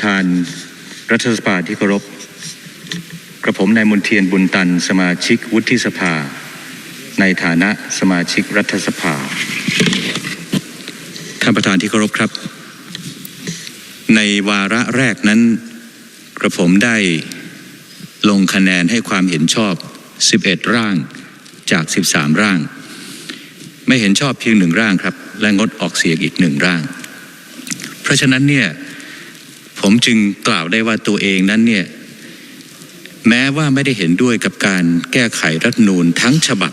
ประธานรัฐสภาที่เคารพ กระผมนายมนเทียนบุญตัน สมาชิกวุฒิสภา ในฐานะสมาชิกรัฐสภา ท่านประธานที่เคารพครับ ในวาระแรกนั้น กระผมได้ลงคะแนนให้ความเห็นชอบ 11 ร่างจาก 13 ร่าง ไม่เห็นชอบเพียงหนึ่งร่างครับ และงดออกเสียงอีกหนึ่งร่าง เพราะฉะนั้นเนี่ย ผมจึงกล่าวได้ว่าตัวเองนั้นเนี่ยแม้ว่าไม่ได้เห็นด้วยกับการแก้ไขรัฐนูญทั้งฉบับ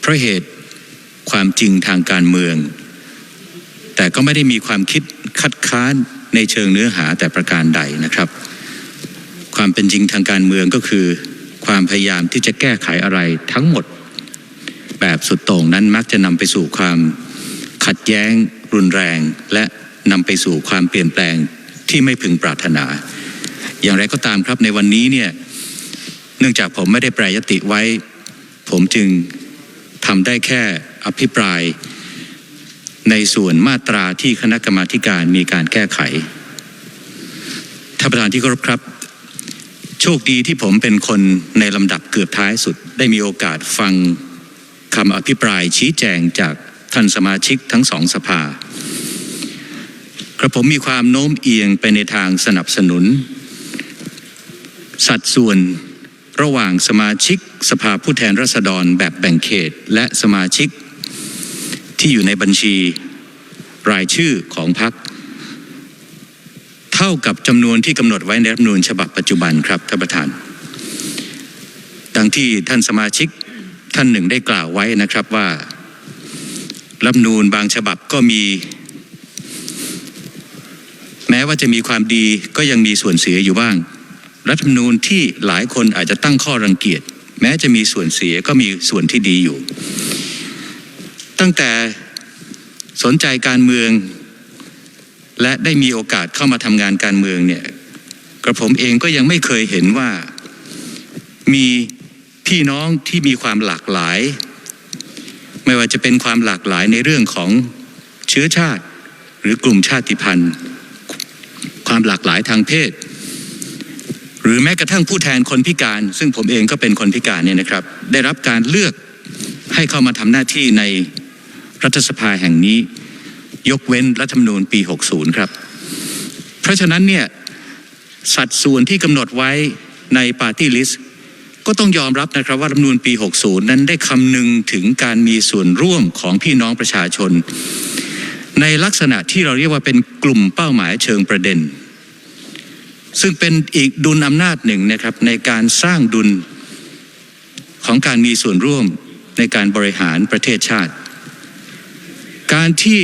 เพราะเหตุความจริงทางการเมือง แต่ก็ไม่ได้มีความคิดคัดค้านในเชิงเนื้อหาแต่ประการใดนะครับ ความเป็นจริงทางการเมืองก็คือ ความพยายามที่จะแก้ไขอะไรทั้งหมด แบบสุดโต่งนั้นมักจะนำไปสู่ความขัดแย้ง รุนแรง และนำไปสู่ความเปลี่ยนแปลง ที่ไม่พึงปรารถนา อย่างไรก็ตามครับในวันนี้เนี่ยเนื่องจากผมไม่ได้แปรยติไว้ ผมจึงทำได้แค่อภิปรายในส่วนมาตราที่คณะกรรมาการมีการแก้ไขท่านประธานที่เคารพครับ โชคดีที่ผมเป็นคนในลำดับเกือบท้ายสุด ได้มีโอกาสฟังคำอภิปรายชี้แจงจากท่านสมาชิกทั้งสองสภา กระผมมีความโน้มเอียงไปในทางสนับสนุน สัดส่วนระหว่างสมาชิกสภาผู้แทนราษฎรแบบแบ่งเขตและสมาชิกที่อยู่ในบัญชีรายชื่อของพรรคเท่ากับจำนวนที่กำหนดไว้ในรัฐธรรมนูญฉบับปัจจุบันครับท่านประธาน ดังที่ท่านสมาชิกท่านหนึ่งได้กล่าวไว้นะครับว่ารัฐธรรมนูญบางฉบับก็มี ว่าจะมีความดีก็ยังมีส่วนเสียอยู่บ้าง รัฐธรรมนูญที่หลายคนอาจจะตั้งข้อรังเกียจ แม้จะมีส่วนเสียก็มีส่วนที่ดีอยู่ ตั้งแต่สนใจการเมือง และได้มีโอกาสเข้ามาทำงานการเมืองเนี่ยกระผมเองก็ยังไม่เคยเห็นว่ามีพี่น้องที่มีความหลากหลาย ไม่ว่าจะเป็นความหลากหลายในเรื่องของเชื้อชาติ หรือกลุ่มชาติพันธุ์ ความหลากหลายทางเพศ หรือแม้กระทั่งผู้แทนคนพิการ ซึ่งผมเองก็เป็นคนพิการเนี่ยนะครับ ได้รับการเลือกให้เข้ามาทำหน้าที่ในรัฐสภาแห่งนี้ ยกเว้นรัฐธรรมนูญปี 60 ครับ เพราะฉะนั้นเนี่ยสัดส่วนที่กำหนดไว้ในปาร์ตี้ลิสต์ก็ต้องยอมรับนะครับว่ารัฐธรรมนูญปี 60 นั้นได้คำนึงถึงการมีส่วนร่วมของพี่น้องประชาชน ในลักษณะที่เราเรียกว่าเป็นกลุ่มเป้าหมายเชิงประเด็น ซึ่งเป็นอีกดุลอำนาจหนึ่งนะครับในการสร้างดุลของการมีส่วนร่วมในการบริหารประเทศชาติ การที่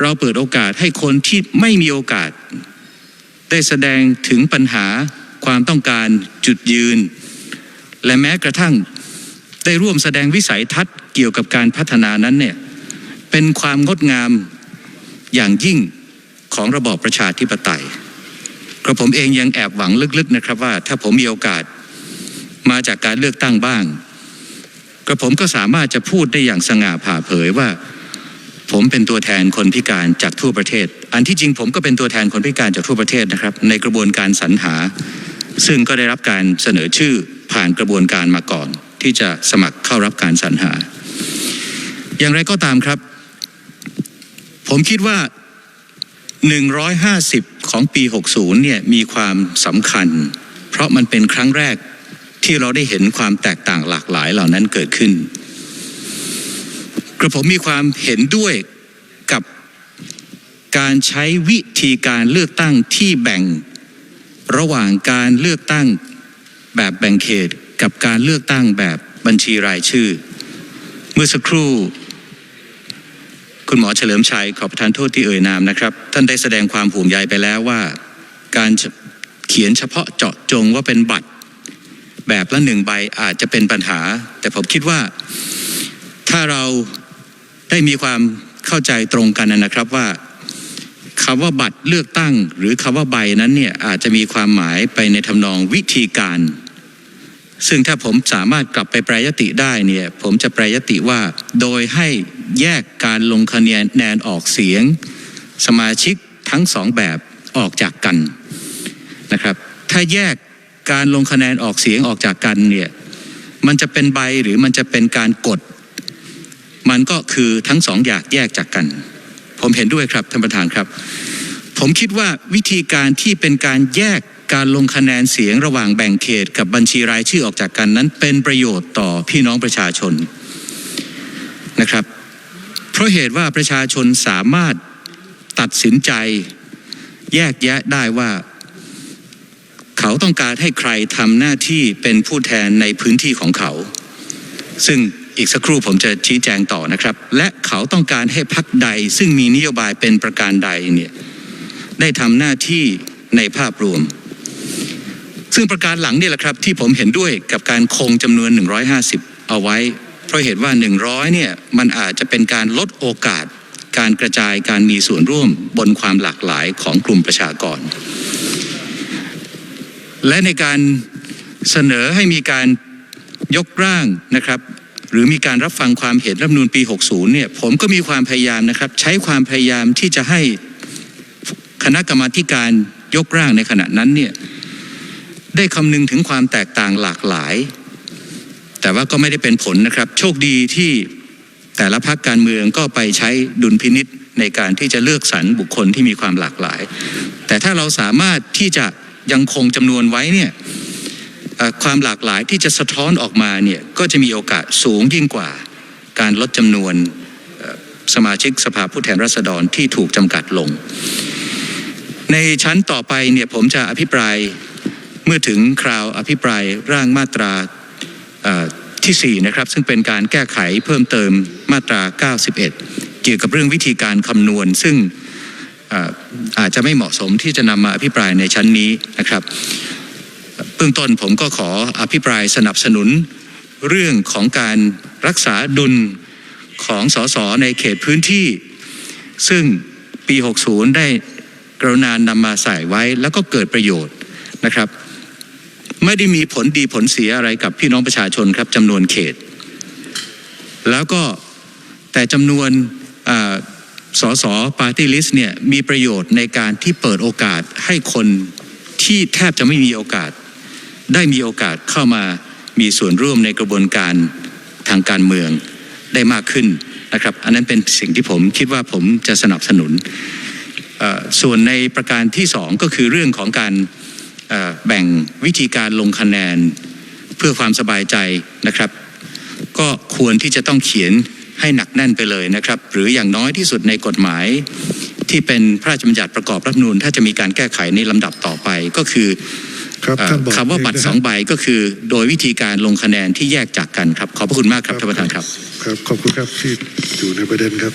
เราเปิดโอกาสให้คนที่ไม่มีโอกาส ได้แสดงถึงปัญหาความต้องการจุดยืน และแม้กระทั่งได้ร่วมแสดงวิสัยทัศน์เกี่ยวกับการพัฒนานั้นเนี่ยเป็นความงดงามอย่างยิ่งของระบอบประชาธิปไตย กระผมเองยังแอบหวังลึกๆนะครับว่าถ้าผมมีโอกาสมาจากการเลือกตั้งบ้าง กระผมก็สามารถจะพูดได้อย่างสง่าผ่าเผยว่า ผมเป็นตัวแทนคนพิการจากทั่วประเทศ อันที่จริงผมก็เป็นตัวแทนคนพิการจากทั่วประเทศนะครับ ในกระบวนการสรรหา ซึ่งก็ได้รับการเสนอชื่อผ่านกระบวนการมาก่อน ที่จะสมัครเข้ารับการสรรหา อย่างไรก็ตามครับ ผมคิดว่า 150 ของปี 60 เนี่ยมีความสำคัญ เพราะมันเป็นครั้งแรกที่เราได้เห็นความแตกต่างหลากหลายเหล่านั้นเกิดขึ้น กระผมมีความเห็นด้วยกับการใช้วิธีการเลือกตั้งที่แบ่งระหว่างการเลือกตั้งแบบแบ่งเขต กับการเลือกตั้งแบบบัญชีรายชื่อ เมื่อสักครู่ คุณหมอเฉลิมชัยขอประทานโทษที่เอ่ยนามนะครับ ท่านได้แสดงความห่วงใยไปแล้วว่า การเขียนเฉพาะเจาะจงว่าเป็นบัตร แบบละหนึ่งใบอาจจะเป็นปัญหา แต่ผมคิดว่าถ้าเราได้มีความเข้าใจตรงกันนะครับว่าคำว่าบัตรเลือกตั้ง หรือคำว่าใบนั้นเนี่ยอาจจะมีความหมายไปในทำนองวิธีการ ซึ่งถ้าผมสามารถกลับไปแปรยติได้เนี่ยผมจะแปรยติว่าโดยให้ แยกการลงคะแนนออกเสียง สมาชิกทั้งสองแบบออกจากกันนะครับ ถ้าแยกการลงคะแนนออกเสียงออกจากกันเนี่ยมันจะเป็นใบหรือมันจะเป็นการกด มันก็คือทั้งสองอย่างแยกจากกัน ผมเห็นด้วยครับท่านประธานครับ ผมคิดว่าวิธีการที่เป็นการแยกการลงคะแนนเสียงระหว่างแบ่งเขตกับบัญชีรายชื่อออกจากกันนั้นเป็นประโยชน์ต่อพี่น้องประชาชนนะครับ เพราะเหตุว่าประชาชนสามารถตัดสินใจแยกแยะได้ว่า เขาต้องการให้ใครทำหน้าที่เป็นผู้แทนในพื้นที่ของเขา ซึ่งอีกสักครู่ผมจะชี้แจงต่อนะครับ และเขาต้องการให้พักใด ซึ่งมีนโยบายเป็นประการใดเนี่ยได้ทำหน้าที่ในภาพรวม ซึ่งประการหลังนี่แหละครับ ที่ผมเห็นด้วยกับการคงจำนวน 150 เอาไว้ เพราะเหตุว่า 100เนี่ยมันอาจจะเป็นการลดโอกาส การกระจายการมีส่วนร่วมบนความหลากหลายของกลุ่มประชากร และในการเสนอให้มีการยกร่างนะครับหรือมีการรับฟังความเห็นรัฐนูญปี 60 เนี่ย ผมก็มีความพยายามนะครับ ใช้ความพยายามที่จะให้คณะกรรมาการยกร่างในขณะนั้นเนี่ย ได้คำนึงถึงความแตกต่างหลากหลาย แต่ว่าก็ไม่ได้เป็นผลนะครับ โชคดีที่แต่ละพรรคการเมืองก็ไปใช้ดุลพินิษในการที่จะเลือกสรรบุคคลที่มีความหลากหลาย แต่ถ้าเราสามารถที่จะยังคงจำนวนไว้เนี่ยความหลากหลายที่จะสะท้อนออกมาเนี่ยก็จะมีโอกาสสูงยิ่งกว่าการลดจำนวนสมาชิกสภาผู้แทนราษฎรที่ถูกจำกัดลง ในชั้นต่อไปเนี่ยผมจะอภิปรายเมื่อถึงคราวอภิปรายร่างมาตรา ที่4นะครับซึ่งเป็นการแก้ไขเพิ่มเติมมาตรา 91 เกี่ยวกับเรื่องวิธีการคำนวณ ซึ่งเอ่ออาจจะไม่เหมาะสมที่จะนำมาอภิปรายในชั้นนี้นะครับเบื้องต้นผมก็ขออภิปรายสนับสนุนเรื่องของการรักษาดุลของสสในเขตพื้นที่ ซึ่งปี 60 ได้กรุณานำมาใส่ไว้แล้วก็เกิดประโยชน์นะครับ ไม่ได้มีผลดีผลเสียอะไรกับพี่น้องประชาชนครับจำนวนเขต แล้วก็แต่จำนวนอสสปาร์ตี้ลิสต์เนี่ยมีประโยชน์ในการที่เปิดโอกาสให้คนที่แทบจะไม่มีโอกาส ได้มีโอกาสเข้ามามีส่วนร่วมในกระบวนการทางการเมืองได้มากขึ้นนะครับ อันนั้นเป็นสิ่งที่ผมคิดว่าผมจะสนับสนุน ส่วนในประการที่สองก็คือเรื่องของการ แบ่งวิธีการลงคะแนนเพื่อความสบายใจนะครับ ก็ควรที่จะต้องเขียนให้หนักแน่นไปเลยนะครับ หรืออย่างน้อยที่สุดในกฎหมายที่เป็นพระราชบัญญัติประกอบรัฐธรรมนูญถ้าจะมีการแก้ไขในลำดับต่อไปก็คือครับเอ่อท่านบอกคำว่าบัตรเนะสองใบก็คือ โดยวิธีการลงคะแนนที่แยกจากกันครับ ขอบพระคุณมากครับท่านประธานครับ ครับขอบคุณครับที่อยู่ในประเด็นครับ